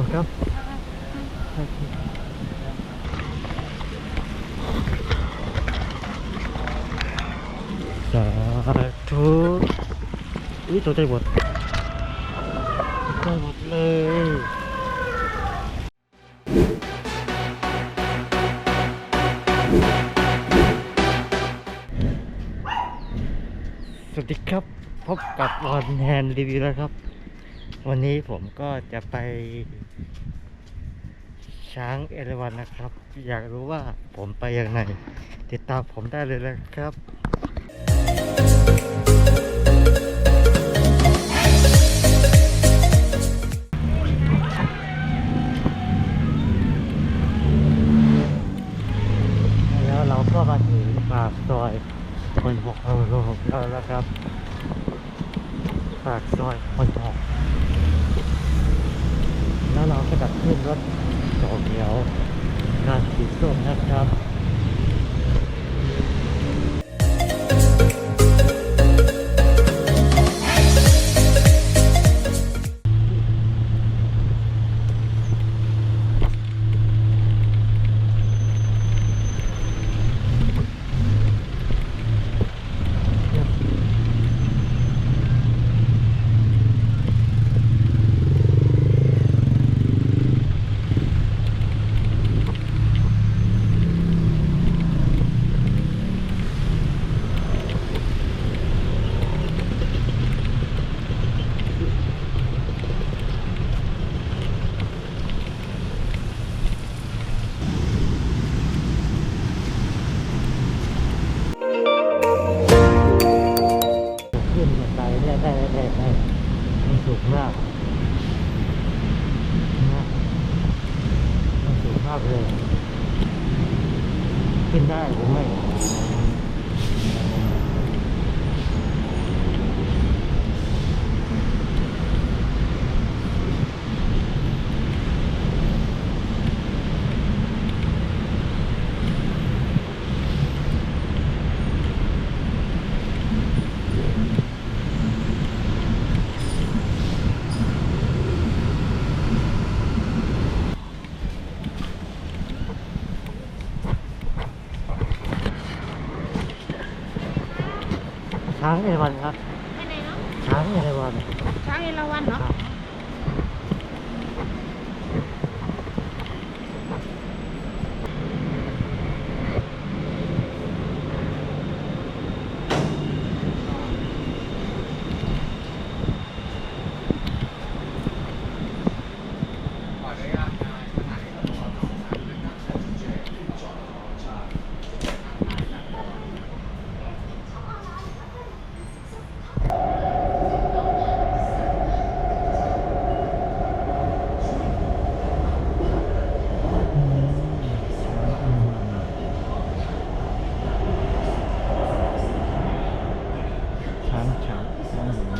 อบครับสาธุอุ้ยตกใจหมดตกใจหมดเลยสวัสดีครับ พบกับรอนแฮนรีวิวแล้วครับ วันนี้ผมก็จะไป ช้างเอราวันนะครับ อยากรู้ว่าผมไปยังไง ติดตามผมได้เลยนะครับ แล้วเราก็ดับขึ้นรถโตเกียวนาสีส้มนะครับ ไปได้ได้ได้ได้มันสูงมากนะมันสูงมากเลย ขึ้นได้หรือไม่ ช้างเอราวันครับ ไปไหนเนาะช้างเอราวันช้างเอราวัณคเนาะรับช้างช้างช้างหลวง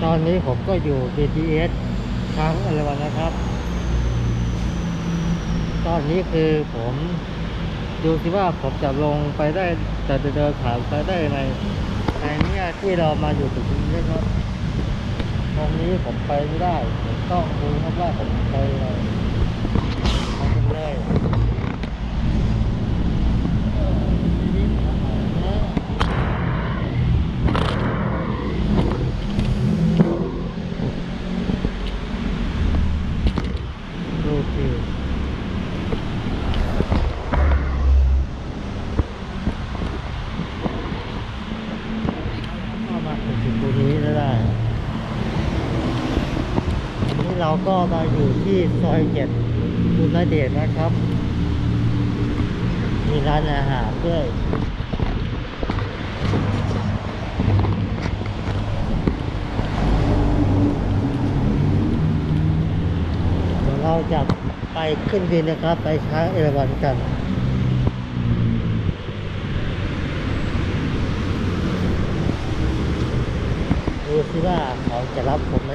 ต อนนี้ผมก็อยู่ BTS ช้างเอรวันนะครับ ตอนนี้คือผมดูสิว่าผมจะลงไปได้จะเดินผ่านไปได้ยังไงในเนี้ที่เรามาอยู่ตรงนี้นะครับตรงนี้ผมไปไม่ได้ผมต้องดูครับว่าผมไปยังไงมาถึงเลยโอเค ก็มาถึงจุดตรงนี้แล้วได้อันนี้ เราก็มาอยู่ที่ซอยเจ็ดคุณนเดชน์นะครับ มีร้านอาหารด้วยเดี๋ยวเราจะไปขึ้นบินนะครับ ไปช้างเอราวัณกันดูสิว่าเขาจะรับผมไหม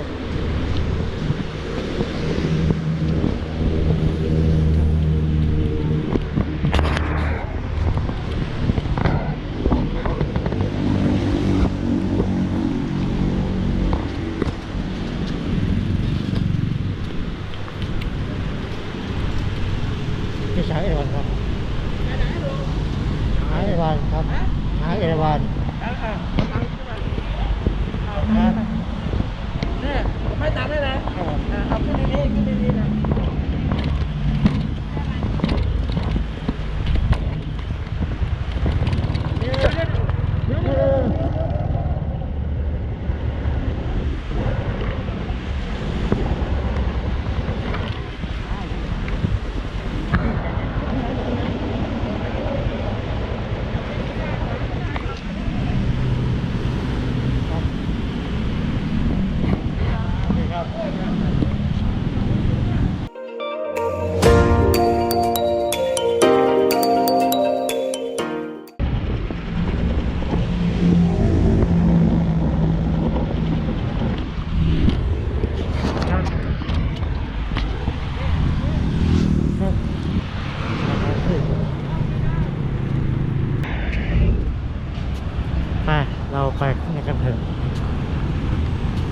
นกันเถอะ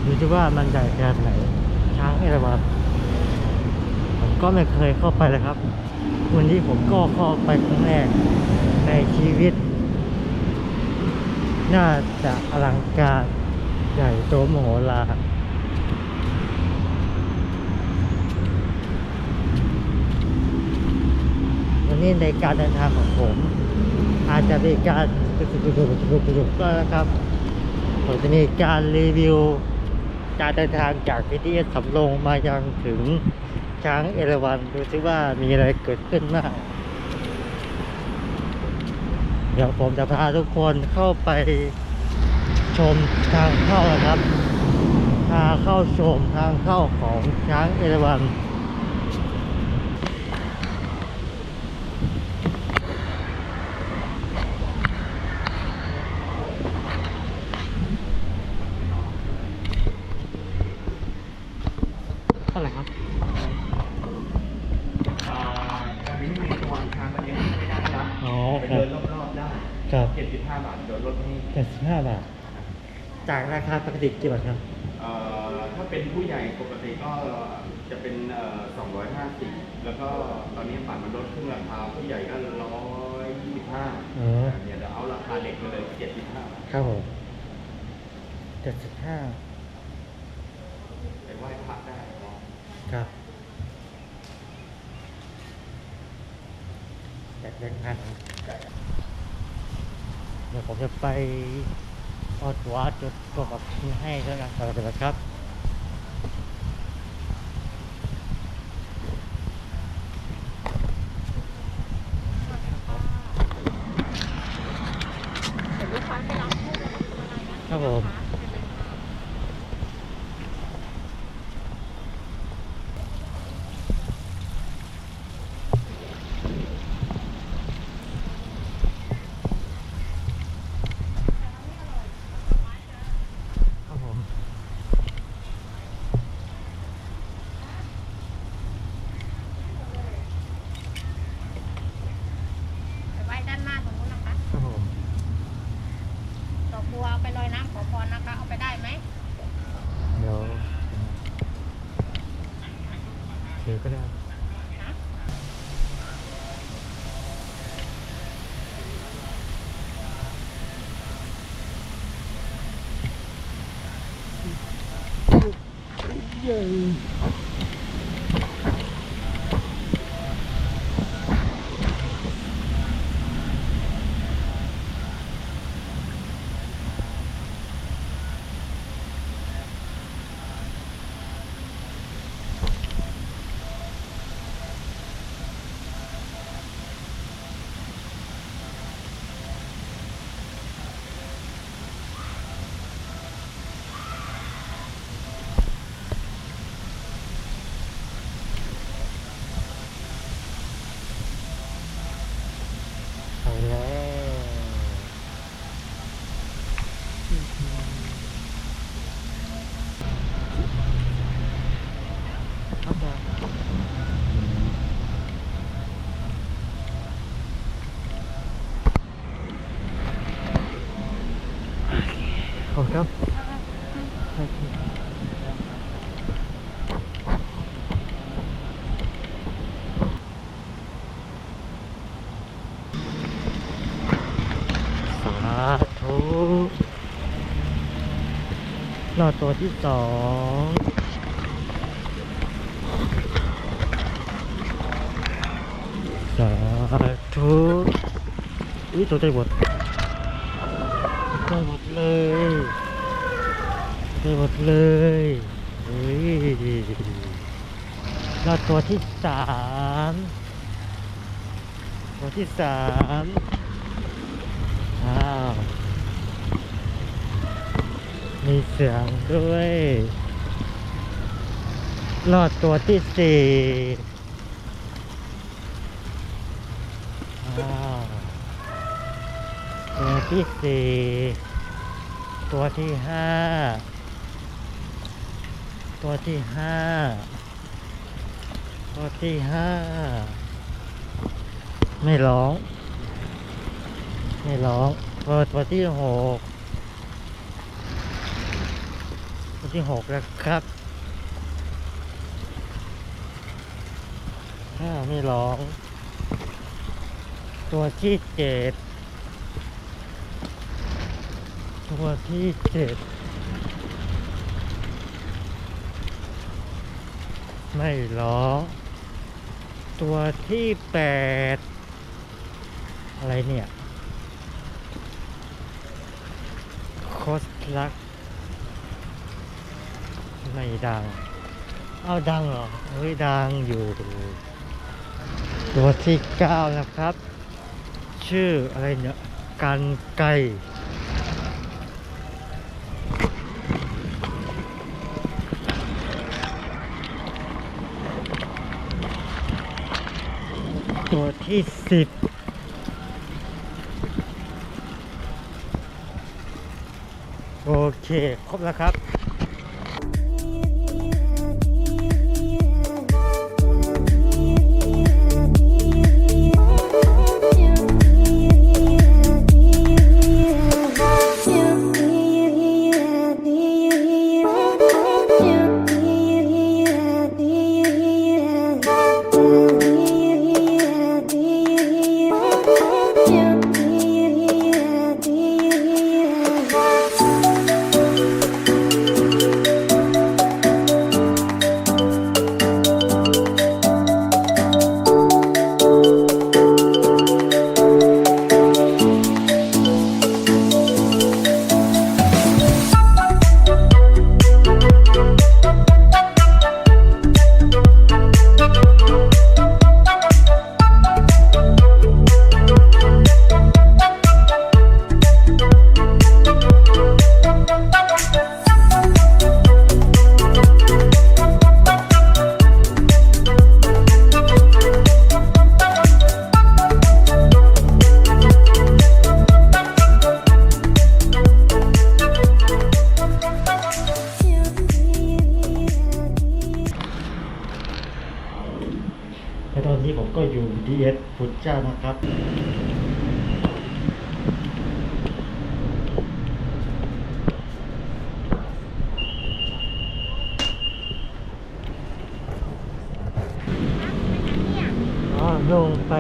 ดูที่ว่ามันใหญ่ขนาดไหนช้างเอราวัณผมก็ไม่เคยเข้าไปเลยครับ วันนี้ผมก็เข้าไปครั้งแรกในชีวิต น่าจะอลังการใหญ่โตมโหฬารวันนี้ในการเดินทางของผม อาจจะมีการตุกๆๆๆก็นะครับ ผมจะมีการรีวิว การเดินทางจากพีทีสสำโรงมายังถึงช้างเอราวัณดูซิว่ามีอะไรเกิดขึ้นบ้างเดี๋ยวผมจะพาทุกคนเข้าไปชมทางเข้านะครับ พาเข้าชมทางเข้าของช้างเอราวัณ 15 บาท จากราคาปกติกี่บาทครับถ้าเป็นผู้ใหญ่ปกติก็จะเป็นเอ่อ250 แล้วก็ตอนนี้ปัตรมันลดครึ่งราคาผู้ใหญ่ก็125อ๋อ เนี่ยเดี๋ยวเอาราคาเด็กมาเลย75ครับผม75ไปไหว้พระได้ครับแบกแบงค์พัน จ่า ดี๋ยวผมจะไปออดวัดจุดกกับบให้แล้วกันต่อไปนะครับเดี๋ยวลูกค้าไปรับครับผม ครับผม ไปไว้ด้านหน้าตรงนู้นนะคะ ครับผม ดอกบัวเอาไปลอยน้ำขอพรนะคะ เอาไปได้ไหม เดี๋ยวเดี๋ยว ก็ได้ นะ เอาแล้วครับผมขอบคุณครับโอเคสาธุ รอตัวที่สองสาธุอุ้ยตัวใจหมดใจหมดเลยใจหมดเลยเฮ้ยรอตัวที่สามตัวที่สามอ้าว มีเสียงด้วยรอดตัวที่สี่ตัวที่สี่ตัวที่ห้าตัวที่ห้าตัวที่ห้าไม่ร้อง ไม่ร้องตัวตัวที่หก ตัว ที่หกแล้วครับอ้าไม่ร้อง ตัวที่เจ็ดตัวที่เจ็ดไม่ร้อง ตัวที่แปดอะไรเนี่ยโคสลัก ไม่ดัง เอาดังเหรอเฮ้ยดังอยู่ ตัวที่เก้านะครับ ชื่ออะไรเนี่ยกันไก่ตัวที่สิบโอเค ครบแล้วครับ ก็อยู่ดีเอสพุทธเจ้านะครับลงไป